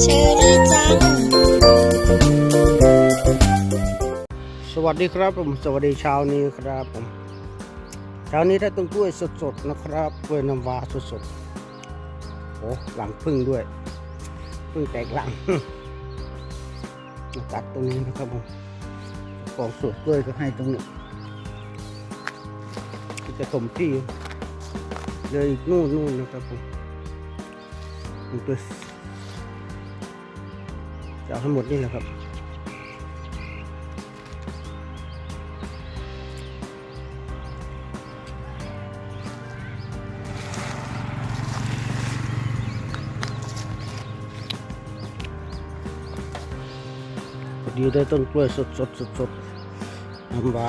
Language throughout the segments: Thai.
เชอรี่จัง สวัสดีครับผม สวัสดีเช้านี้ครับผมเช้านี้ได้ต้นกล้วยสดๆนะครับกล้วยน้ำว้าสดๆโอ้หลังพึ่งด้วย พึ่งแตกหลังมาตัดตรงนี้นะครับผมของสวนกล้วยก็ให้ตรงนี้จะถมที่ เลยอีกนู่นนู่นนะครับผมมันตัวจะเอาให้หมดนี่แหละครับอดีได้ต้นกล้วยสดสดสดสดน้ำว้า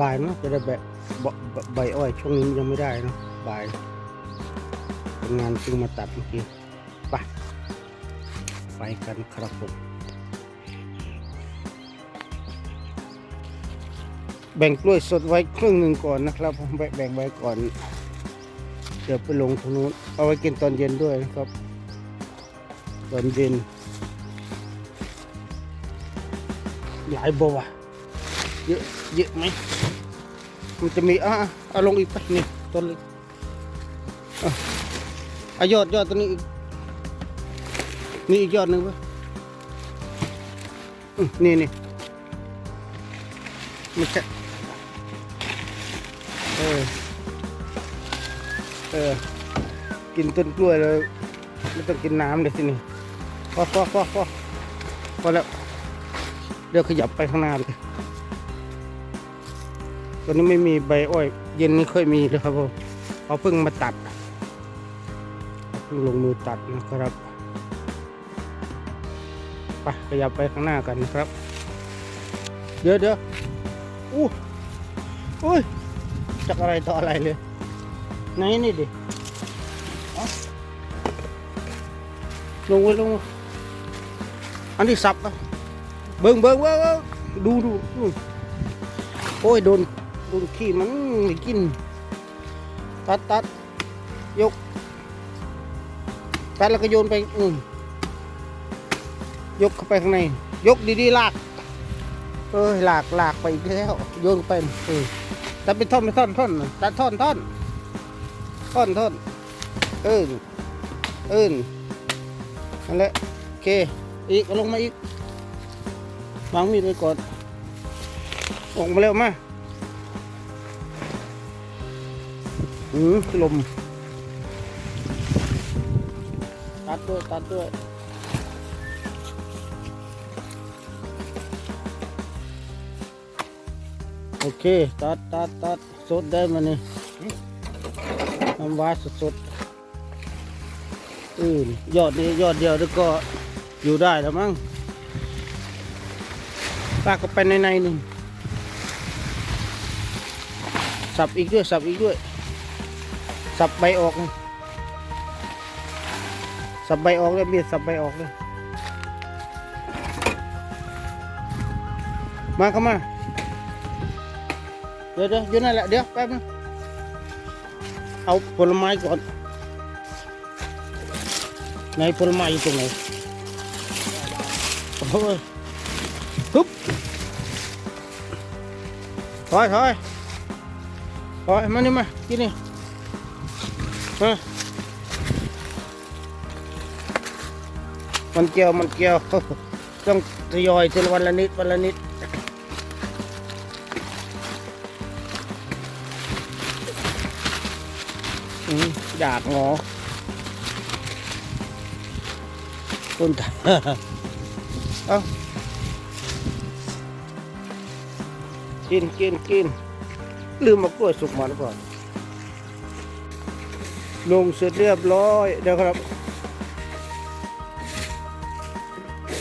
บ่ายเนาะจะได้แบบใบอ้อยช่วงนี้ยังไม่ได้เนาะบ่ายเป็นงานซึ่งมาตัดเมื่อกี้ไปไปกันครับผมแบ่งกล้วยสดไว้ครึ่งหนึ่งก่อนนะครับ ผมแบ่งไว้ก่อน เดี๋ยวไปลงตรงนู้นเอาไว้กินตอนเย็นด้วยนะครับ ตอนเย็นหลายบวะเยอะเยอะไหม มันจะมีอะเอาลงอีกไปนี่ต้นเล็กอะเอายอดยอดตัวนี้อีกนี่อีกยอดหนึ่งปะนี่นี่ม่ใช่เออเออกินต้นกล้วยเลยไม่ต้องกินน้ำเลยทีนี้พอพอพอพอพอแล้วเดี๋ยวขยับไปข้างหน้าเลย ตอนนี้ไม่มีใบอ้อย เย็นนี้ค่อยมีเลยครับผมเอาเพิ่งมาตัดเพิ่งลงมือตัดนะครับไปขยับไปข้างหน้ากันนะครับ เดี๋ยวเดี๋ยวอู้อุ้ยจากอะไรต่ออะไรเลยไหนนี่ดิลงไว้ลงอันที่สับอะเบิ่งเบิ่งเบิ่งดูดูโอ้ยโดน ดนขี้มันไม่กิน ตัดตัดยก ตัดแล้วก็โยนไปอืมยกเข้าไปข้างใน ยกดีๆลาก เอ้ยลากลากไปอีกแล้ว โยนไปเออตัดเป็นท่อนเป็นท่อนท่อนน่ะตัดท่อนท่อนท่อนท่อนเอินเอินนั่นแหละโอเค อีกลงมาอีกวางมีดไว้ก่อนออกมาเร็วมา หืมลม ตัดด้วย ตัดด้วยโอเค ตัดตัดตัดสดได้มานี่น้ำว้าสดสดอืมยอดนี้ยอดเดียวแล้วก็อยู่ได้แล้วมั้งลากก็ไปในในหนึ่งสับอีกด้วย สับอีกด้วย สับใบออกเลยสับใบออกเลยเบียดสับใบออกเลย มาเข้ามา เดี๋ยวเดี๋ยวอยู่นั่นแหละเดี๋ยวแป๊บนึงเอาผลไม้ก่อนไหนผลไม้อยู่ตรงไหนโอ้ยฮึบถอยถอยถอยมานี่มากินนี่ มันเกี่ยวมันเกี่ยว ต้องทยอยทีละวันละนิดวันละนิดอยากงอต้นตาเอ้ากินกินกินลืมมากล้วยสุกมาแล้วก่อน ลงเสร็จเรียบร้อยเดี๋ยวครับ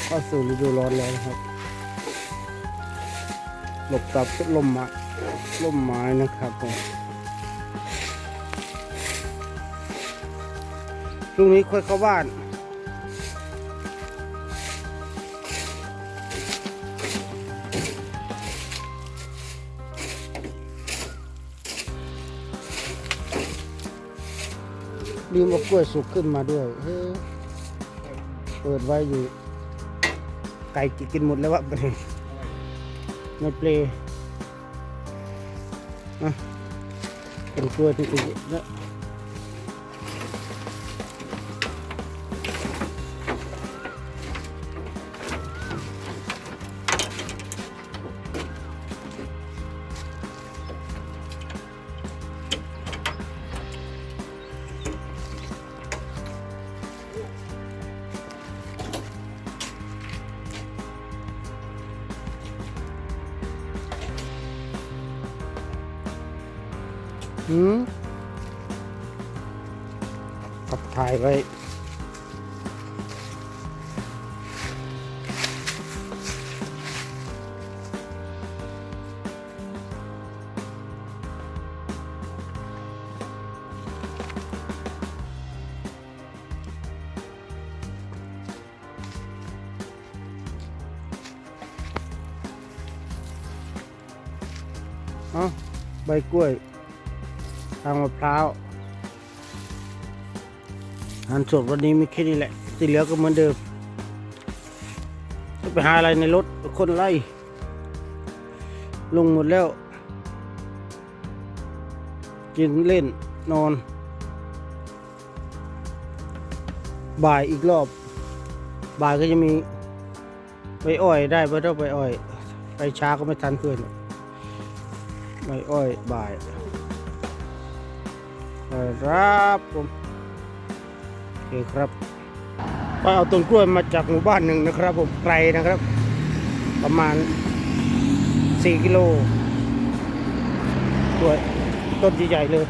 เข้าสู่ฤดูร้อนแล้วนะครับ หลบตับลมไม้ลมไม้นะครับผมพรุ่งนี้ค่อยเข้าบ้าน ลืมเอากล้วยสุกขึ้นมาด้วยเฮ้เปิดไว้อยู่ ไก่กินหมดแล้ววะบัดนี้ในเปลนะเป็นกล้วยที่อีกนะ หืมขับถ่ายไว้ใบกล้วยางมะพร้าวอาหารสดวันนี้มีแค่นี้แหละที่เหลือก็เหมือนเดิมจะไปหาอะไรในรถคนไล่ลงหมดแล้ว กินเล่นนอน บ่ายอีกรอบ บ่ายก็จะมีไปอ้อยได้ไม่ต้องไปอ้อย ไปช้าก็ไม่ทันเพื่อนไปอ้อยบ่าย ครับผมโอเคครับไปเอาต้นกล้วยมาจากหมู่บ้านหนึ่งนะครับ ผมไกลนะครับ ประมาณ 4 กิโลกล้วยต้นใหญ่ๆเลย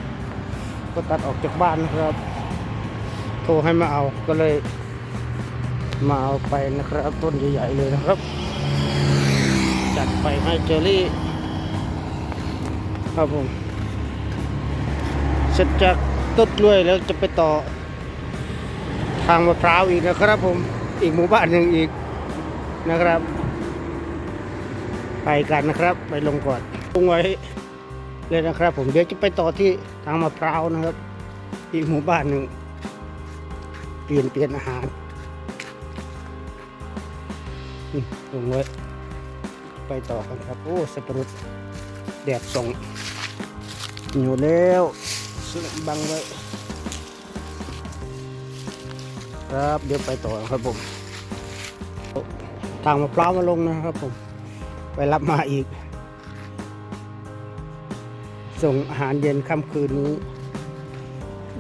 ก็ตัดออกจากบ้านนะครับ โทรให้มาเอาก็เลย มาเอาไปนะครับ ต้นใหญ่ๆเลยนะครับ จัดไปให้เจอรี่ครับผม เสร็จจากต้นกล้วยแล้วจะไปต่อ ทางมะพร้าวอีกนะครับผมอีกหมู่บ้านหนึ่งอีกนะครับ ไปกันนะครับ ไปลงก่อนลงไว้เลยนะครับ ผมเดี๋ยวจะไปต่อที่ทางมะพร้าวนะครับ อีกหมู่บ้านหนึ่งเปลี่ยนเปลี่ยนอาหารลงไว้ไปต่อกันครับ โอ้สับปะรดแดดส่องอยู่แล้ว สลับบังไว้ครับเดี๋ยวไปต่อครับผม ทางมะพร้าวมาลงนะครับผม ไปรับมาอีก ส่งอาหารเย็นค่ำคืนนี้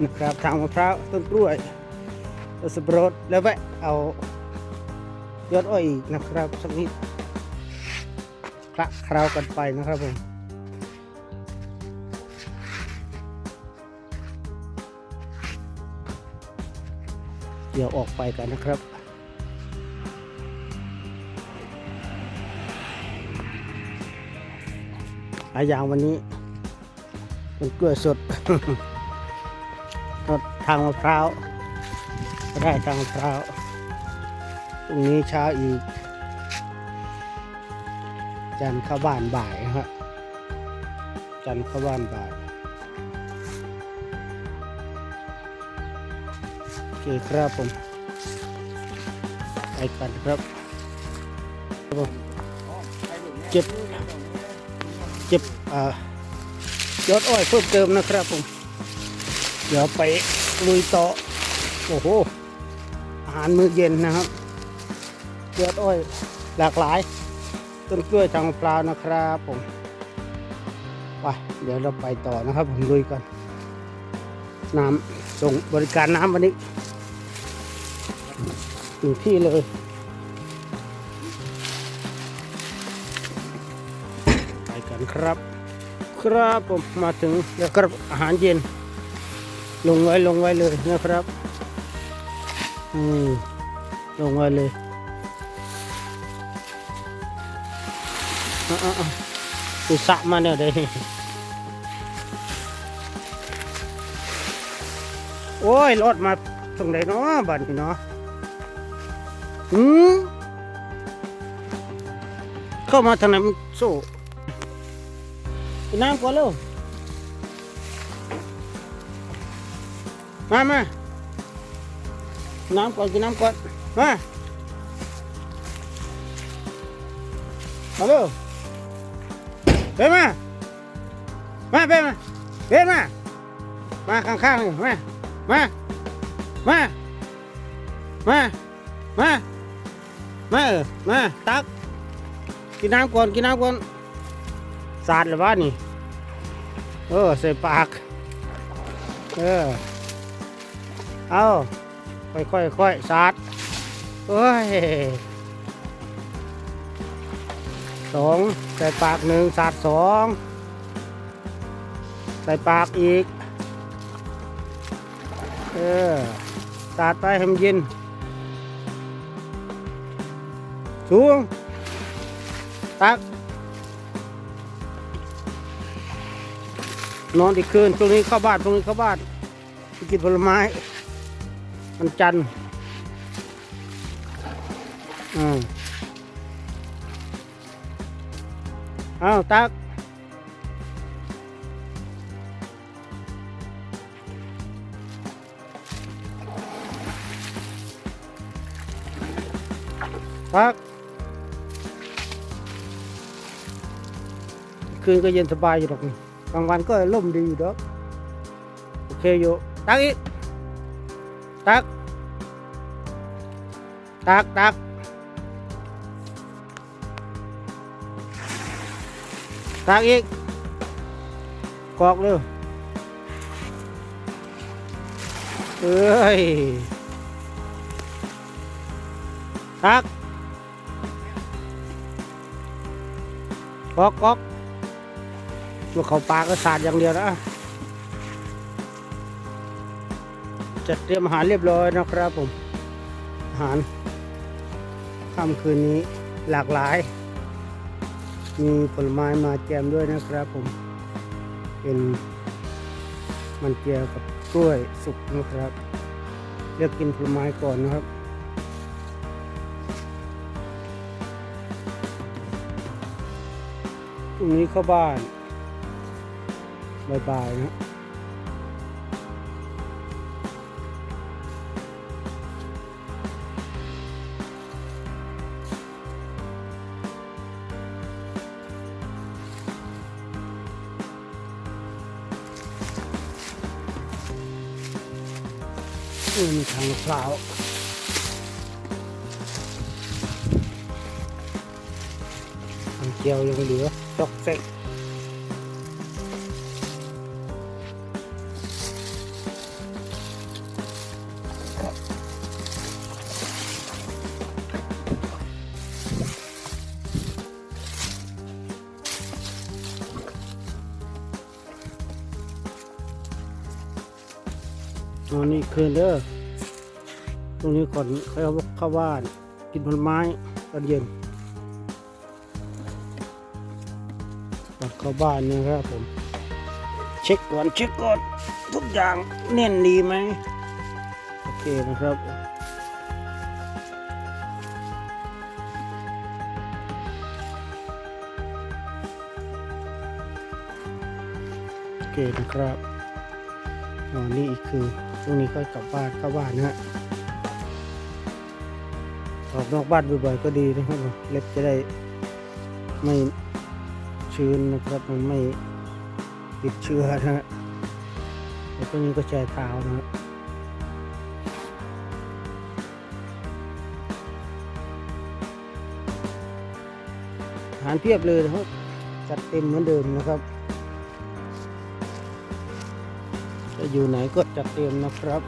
นะครับ ทางมะพร้าวต้นกล้วยต้นสับปะรดแล้วแวะเอายอดอ้อยอีกนะครับสักนิดคละคราวกันไปนะครับผม เดี๋ยวออกไปกันนะครับหลายอย่างวันนี้เป็นกล้วยสดรถทางมะพร้าวได้ทางมะพร้าวตรงนี้เช้าอีก จันทร์เข้าบ้านบ่ายนะครับจันทร์เข้าบ้านบ่าย เคครับผมไปกันครับผมเก็บเก็บอ่ายอดอ้อยเพิ่มเติมนะครับผม เดี๋ยวไปลุยต่อ โอ้โห อาหารมื้อเย็นนะครับ ยอดอ้อยหลากหลาย ต้นกล้วยทางมะพร้าวนะครับผม ไป เดี๋ยวเราไปต่อนะครับผมลุยกันน้ำส่งบริการน้ำวันนี้ ถึงที่เลย ไปกันครับ ครับผมมาถึงแล้วครับอาหารเย็น ลงไว้ลงไว้เลยนะครับ อืมลงไว้เลยอ่าอุตสะมาเนี่ยเด้โอ้ยรถมาตรงไหนเนาะบ้านนี้เนาะ หืมเข้ามาทางไหนมันโซ่ไปน้ำก่อนเร็วมามาน้ำก่อนกินน้ำก่อน มามาเร็วเบนมา มาเบนมาเบนมา มาข้างๆนี่มา มา มา มา มา มาเออมาตัก กินน้ำก่อนกินน้ำก่อนสาดหรือว่านี่ เออใส่ปาก เออ เอาค่อยค่อยค่อยๆสาดโอ้ยสองใส่ปากหนึ่งสาดสองใส่ปากอีก เออสาดไปให้มันเย็น สูงตัก นอนอีกคืนตรงนี้เข้าบ้านตรงนี้เข้าบ้านไปกินผลไม้ มันจันทร์อืมเอาตักตัก คืนก็เย็นสบายอยู่หรอกนี่กลางวันก็ร่มดีอยู่ดอกโอเคอยู่ตักอีกตักตักตักตักอีกกอกเร็วเอ้ยตักกอกกอก ตัวเขาปลาก็สาดอย่างเดียวนะ จัดเตรียมอาหารเรียบร้อยนะครับผม อาหารค่ำคืนนี้หลากหลาย มีผลไม้มาแจมด้วยนะครับผม เป็นมันเจียวกับกล้วยสุกนะครับ เลือกกินผลไม้ก่อนนะครับพรุ่งนี้เข้าบ้าน บายๆนะอืมมีทางมะพร้าวทางเจียวยังเหลือตอกเซ็ก นนี่คืนเด้อตรงนี้ก่อนเขาเอาเข้าบ้าน กินผลไม้ตอนเย็นก่อนเข้าบ้านนะครับผม เช็คก่อนเช็คก่อนทุกอย่างแน่นดีไหมโอเคนะครับโอเคนะครับอ๋อนี่คือ ช่วงนี้ก็กลับบ้านเข้าบ้านนะฮะออกนอกบ้านบ่อยๆก็ดีนะครับเล็บจะได้ไม่ชื้นนะครับมันไม่ติดเชื้อนะฮะแล้วตรงนี้ก็แช่เท้านะฮะอาหารเพียบเลยนะครับจัดเต็มเหมือนเดิมนะครับ จะอยู่ไหนก็จัดเต็มนะครับ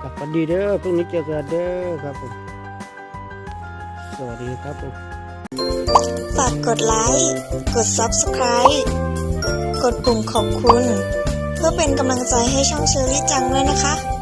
ครับสวัสดีเด้อพรุ่งนี้เจอกันเด้อครับผมสวัสดีครับผมฝากกดไลค์ กด Subscribe กดปุ่มขอบคุณ เพื่อเป็นกำลังใจให้ช่องเชอรี่จังด้วยนะคะ